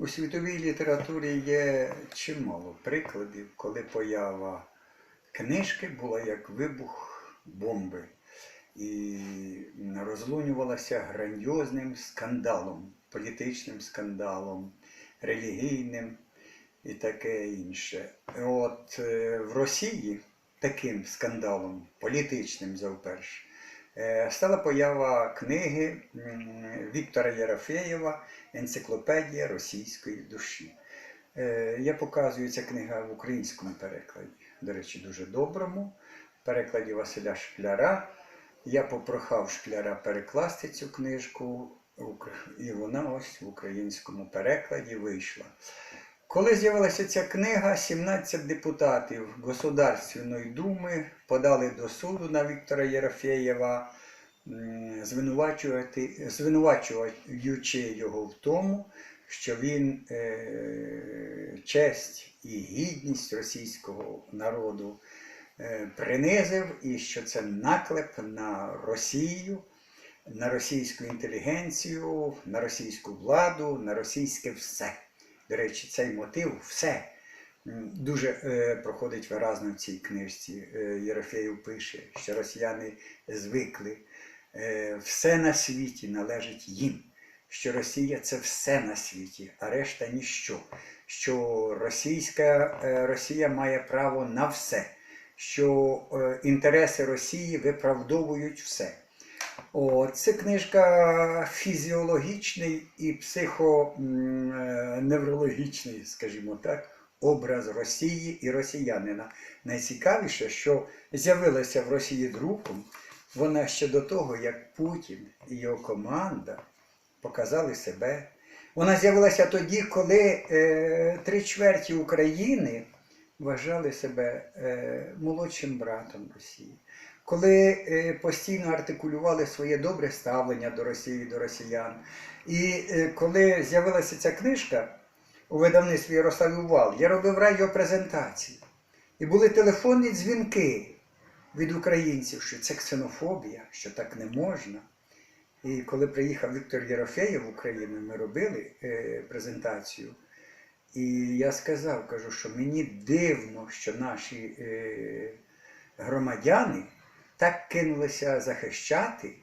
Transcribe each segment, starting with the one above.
У світовій літературі є чимало прикладів, коли поява книжки була як вибух бомби і розлунювалася грандіозним скандалом, політичним скандалом, релігійним і таке інше. От е, в Росії таким скандалом, політичним завперше, стала поява книги Віктора Єрофеєва Енциклопедія російської душі. Е, Я показую ця книга в українському перекладі, до речі, дуже доброму, в перекладі Василя Шкляра. Я попрохав Шкляра перекласти цю книжку, і вона ось в українському перекладі вийшла. Коли з'явилася ця книга, 17 депутатів Государственної думи подали до суду на Віктора Єрофеєва, звинувачуючи його в тому, що він е, честь і гідність російського народу е, принизив, і що це наклеп на Росію, на російську інтелігенцію, на російську владу, на російське все. До речі, цей мотив все дуже е, проходить виразно в цій книжці. Е, Єрофеєв пише, що росіяни звикли. Е, все на світі належить їм. Що Росія це все на світі, а решта ніщо. Що російська Росія має право на все, що інтереси Росії виправдовують все. О, це книжка фізіологічний і психоневрологічний, скажімо так, образ Росії і росіянина. Найцікавіше, що з'явилася в Росії друком, вона ще до того, як Путін і його команда показали себе. Вона з'явилася тоді, коли е, три чверті України вважали себе е, молодшим братом Росії коли е, постійно артикулювали своє добре ставлення до Росії, до росіян. І е, коли з'явилася ця книжка у видавництві Ярославів Вал, я робив радіопрезентації. І були телефонні дзвінки від українців, що це ксенофобія, що так не можна. І коли приїхав Віктор Єрофеєв в Україну, ми робили е, презентацію. І я сказав, кажу, що мені дивно, що наші громадяни так кинулися захищати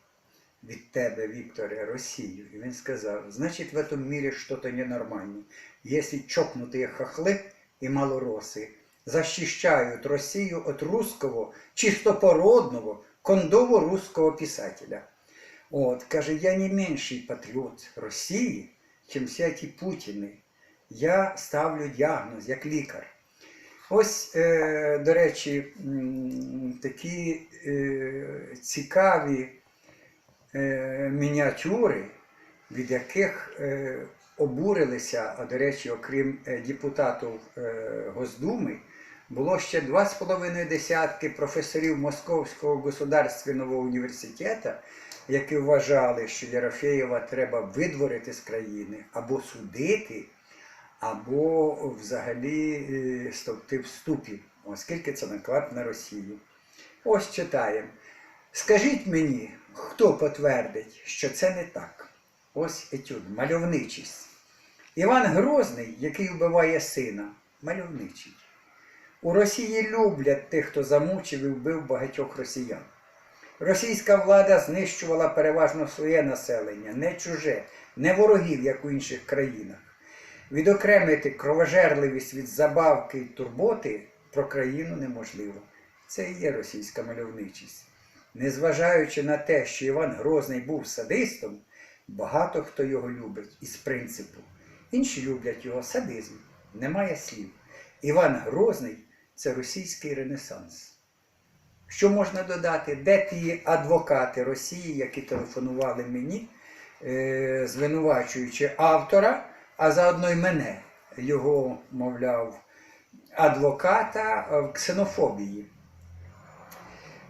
від тебе, Вікторе, Росію. І він сказав, значить, в этом мире что-то ненормально. Если чокнутые хохлы и малоросы защищают Россию от русского, чистопородного, кондово-русского писателя. От, каже, я не менший патріот Росії, чим всі ті Путіни. Я ставлю діагноз як лікар. Ось, е, до речі, такі е, цікаві е, мініатюри, від яких обурилися, а до речі, окрім депутатів Госдуми, було ще два з половиною десятки професорів Московського государственного університету, які вважали, що Єрофеєва треба видворити з країни або судити або взагалі е, стовпти в ступі, оскільки це наклад на Росію. Ось читаємо. Скажіть мені, хто потвердить, що це не так? Ось етюд, мальовничість. Іван Грозний, який вбиває сина, мальовничий. У Росії люблять тих, хто замучив і вбив багатьох росіян. Російська влада знищувала переважно своє населення, не чуже, не ворогів, як у інших країнах. Відокремити кровожерливість від забавки й турботи про країну неможливо. Це і є російська мальовничість. Незважаючи на те, що Іван Грозний був садистом, багато хто його любить із принципу. Інші люблять його садизм, немає слів. Іван Грозний це російський ренесанс. Що можна додати? Де ті адвокати Росії, які телефонували мені, е, звинувачуючи автора, а заодно й мене, його, мовляв, адвоката в ксенофобії.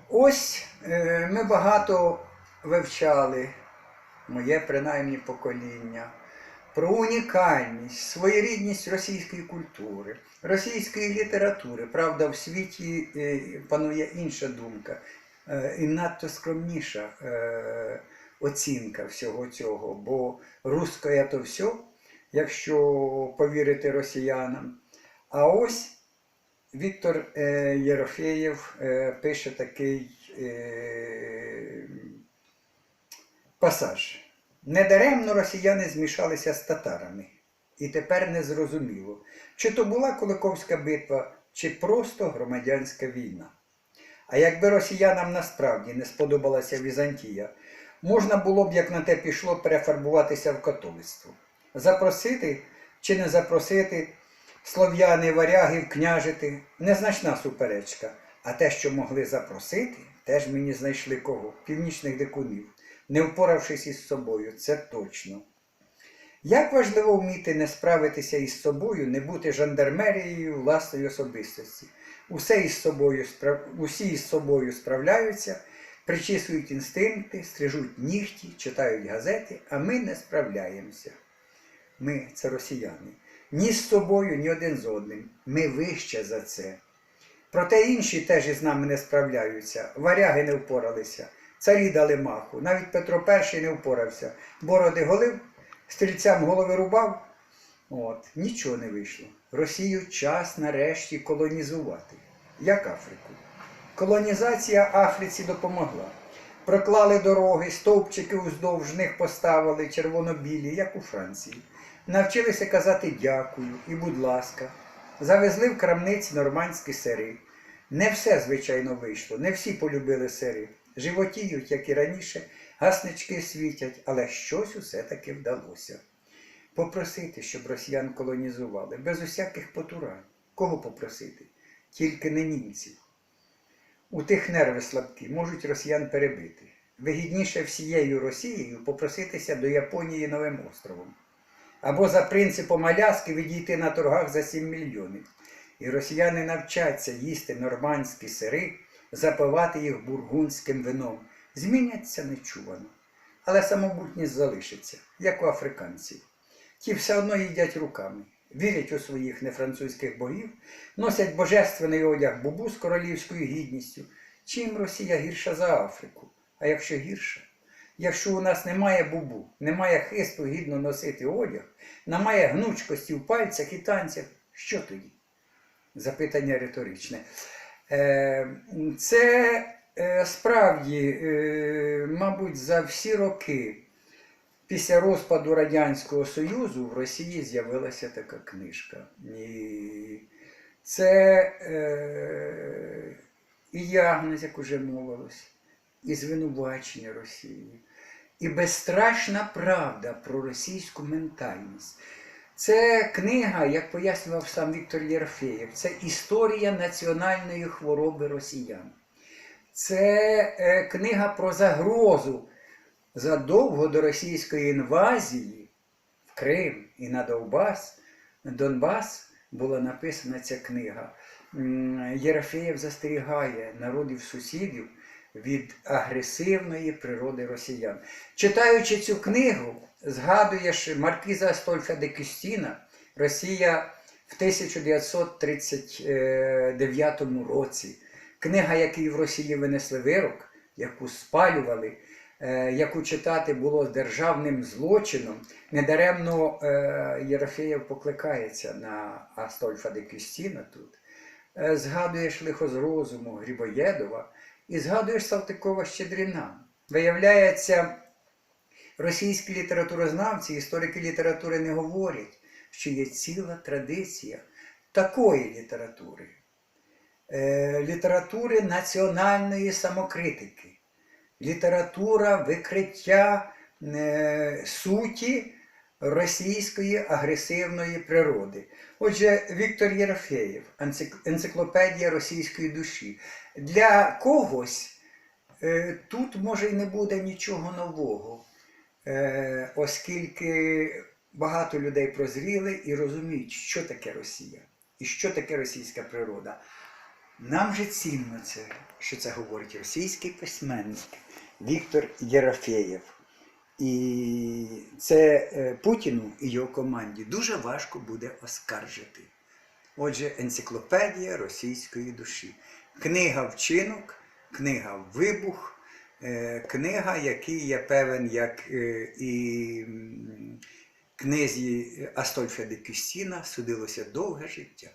Ось е, ми багато вивчали, моє принаймні покоління, про унікальність, своєрідність російської культури, російської літератури. Правда, в світі е, панує інша думка е, і надто скромніша оцінка всього цього, бо русське то все, якщо повірити росіянам. А ось Віктор е, Єрофеєв е, пише такий е, пасаж. Недаремно росіяни змішалися з татарами. І тепер не зрозуміло, чи то була Куликовська битва, чи просто громадянська війна. А якби росіянам насправді не сподобалася Візантія, можна було б, як на те пішло, перефарбуватися в католицтво. Запросити чи не запросити слов'яни, варягів, княжити незначна суперечка. А те, що могли запросити, теж мені знайшли кого? Північних дикунів, не впоравшись із собою, це точно. Як важливо вміти не справитися із собою, не бути жандармерією власної особистості. Усе із собою, усі із собою справляються, причісують інстинкти, стрижуть нігті, читають газети, а ми не справляємося. Ми це росіяни. Ні з собою, ні один з одним. Ми вище за це. Проте інші теж із нами не справляються. Варяги не впоралися, царі дали маху. Навіть Петро І не впорався. Бороди голив, стрільцям голови рубав. От, нічого не вийшло. Росію час нарешті колонізувати. Як Африку. Колонізація Африці допомогла. Проклали дороги, стовпчики уздовж них поставили червоно-білі, як у Франції. Навчилися казати дякую і будь ласка. Завезли в крамниці нормандські сири. Не все, звичайно, вийшло, не всі полюбили сири. Животіють, як і раніше, гаснички світять, але щось усе таки вдалося. Попросити, щоб росіян колонізували, без усяких потурань. Кого попросити? Тільки не німців. У тих нерви слабкі, можуть росіян перебити. Вигідніше всією Росією попроситися до Японії новим островом. Або за принципом Аляски відійти на торгах за 7 мільйонів. І росіяни навчаться їсти нормандські сири, запивати їх бургундським вином. Зміняться нечувано. Але самобутність залишиться, як у африканців. Ті все одно їдять руками, вірять у своїх нефранцузьких богів, носять божественний одяг бубу з королівською гідністю. Чим Росія гірша за Африку? А якщо гірша? Якщо у нас немає бубу, немає хисту гідно носити одяг, немає гнучкості в пальцях і танцях, що тоді? Запитання риторичне. Е, Це е, справді, е, мабуть, за всі роки після розпаду Радянського Союзу в Росії з'явилася така книжка. І це і діагноз, як уже мовилось, і звинувачення Росії, і безстрашна правда про російську ментальність. Це книга, як пояснював сам Віктор Єрфеєв, це історія національної хвороби росіян. Це е, книга про загрозу задовго до російської інвазії в Крим і на Донбас, Донбас була написана ця книга. Єрофеєв застерігає народів сусідів від агресивної природи росіян. Читаючи цю книгу, згадуєш Маркіза Астольфа де Кюстіна, Росія в 1939 році. Книга, якій в Росії винесли вирок, яку спалювали, е, яку читати було державним злочином. Недаремно е, Єрофеєв покликається на Астольфа де Кюстіна тут. Е, Згадуєш лихо з розуму Грибоєдова і згадуєш Салтикова Щедріна. Виявляється, російські літературознавці, історики літератури не говорять, що є ціла традиція такої літератури, е, літератури національної самокритики, література викриття е, суті російської агресивної природи. Отже, Віктор Єрофеєв, енциклопедія російської душі. Для когось е, тут може й не буде нічого нового, е, оскільки багато людей прозріли і розуміють, що таке Росія і що таке російська природа. Нам же цінно це, що це говорить російський письменник Віктор Єрофеєв. І це е, Путіну і його команді дуже важко буде оскаржити. Отже, енциклопедія російської душі. Книга вчинок, книга вибух, е, книга, який я певен, як е, і м, князі Астольфа де Кюстіна судилося довге життя.